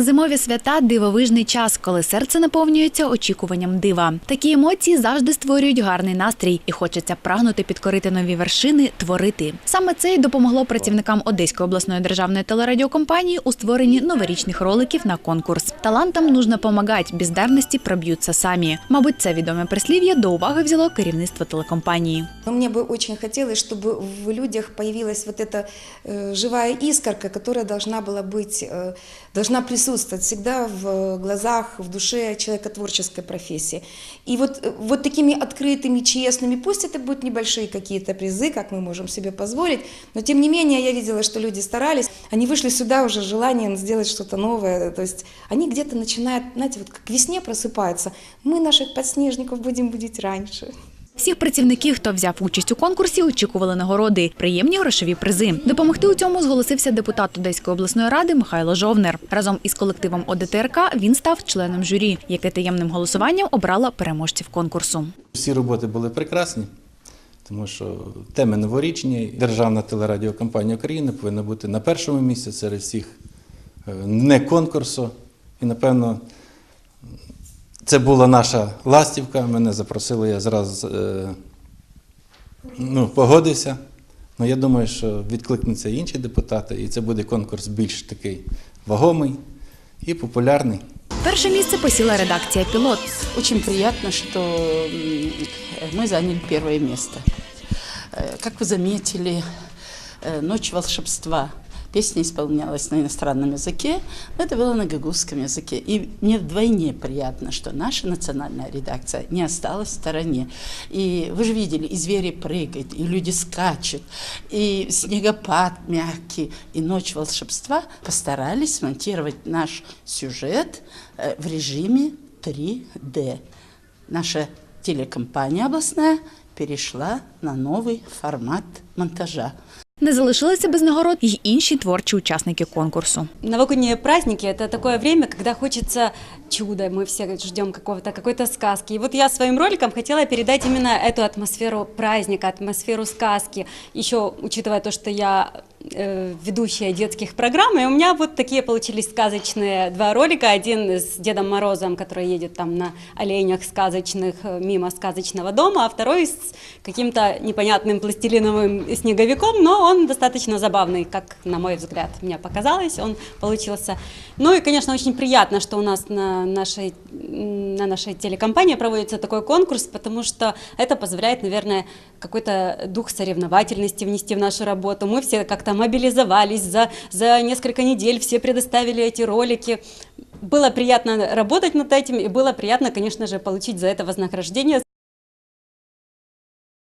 Зимові свята дивовижний час, коли серце наповнюється очікуванням дива. Такі емоції завжди створюють гарний настрій, і хочеться прагнути підкорити нові вершини, творити. Саме це й допомогло працівникам Одеської обласної державної телерадіокомпанії у створенні новорічних роликів на конкурс. Талантам нужно помагать, бездарності проб'ються самі. Мабуть, це відоме прислів'я до уваги взяло керівництво телекомпанії. Но мне бы очень хотелось, чтобы в людях появилась вот эта э, живая искорка, которая должна была быть, э, должна присутствовать всегда в глазах, в душе человека творческой профессии. И вот, э, вот такими открытыми, честными, пусть это будут небольшие какие-то призы, как мы можем себе позволить, но тем не менее я видела, что люди старались, они вышли сюда уже с желанием сделать что-то новое, то есть они где-то начинают, знаете, вот как к весне просыпаются, мы наших подснежников будем будить раньше. Всіх працівників, хто взяв участь у конкурсі, очікували нагороди, приємні грошові призи. Допомогти у цьому зголосився депутат Одеської обласної ради Михайло Жовнер. Разом із колективом ОДТРК він став членом журі, яке таємним голосуванням обрало переможців конкурсу. Всі роботи були прекрасні, тому що теми новорічні. Державна телерадіокомпанія України повинна бути на першому місці серед всіх е, не конкурсу. І, напевно, це була наша ластівка. Мене запросили, я зразу е, ну, погодився. Ну, я думаю, що відкликнуться і інші депутати, і це буде конкурс більш такий вагомий і популярний. Перше місце посіла редакція Пілот. Очень приятно, что м, мы заняли первое место. Э, Как вы заметили, э, «Ночь волшебства» Песня исполнялась на иностранном языке, но это было на гагузском языке. И мне вдвойне приятно, что наша национальная редакция не осталась в стороне. И вы же видели, и звери прыгают, и люди скачут, и снегопад мягкий, и «Ночь волшебства» постарались смонтировать наш сюжет э, в режиме 3D. Наша телекомпания областная перешла на новый формат монтажа. Не залишилися без нагород й інші творчі учасники конкурсу. Новогодние праздники – это такое время, когда хочется чуда, мы все ждем какого-то, какой-то сказки. И вот я своим роликом хотела передать именно эту атмосферу праздника, атмосферу сказки. Еще учитывая то, что я э, ведущая детских программ, и у меня вот такие получились сказочные два ролика. Один с Дедом Морозом, который едет там на оленях сказочных э, мимо сказочного дома, а второй с каким-то непонятным пластилиновым снеговиком, но он достаточно забавный, как на мой взгляд, мне показалось, он получился. Ну и, конечно, очень приятно, что у нас на нашей, на нашей телекомпании проводится такой конкурс, потому что это позволяет, наверное, какой-то дух соревновательности внести в нашу работу. Мы все как-то мобилизовались за, за несколько недель, все предоставили эти ролики. Было приятно работать над этим, и было приятно, конечно же, получить за это вознаграждение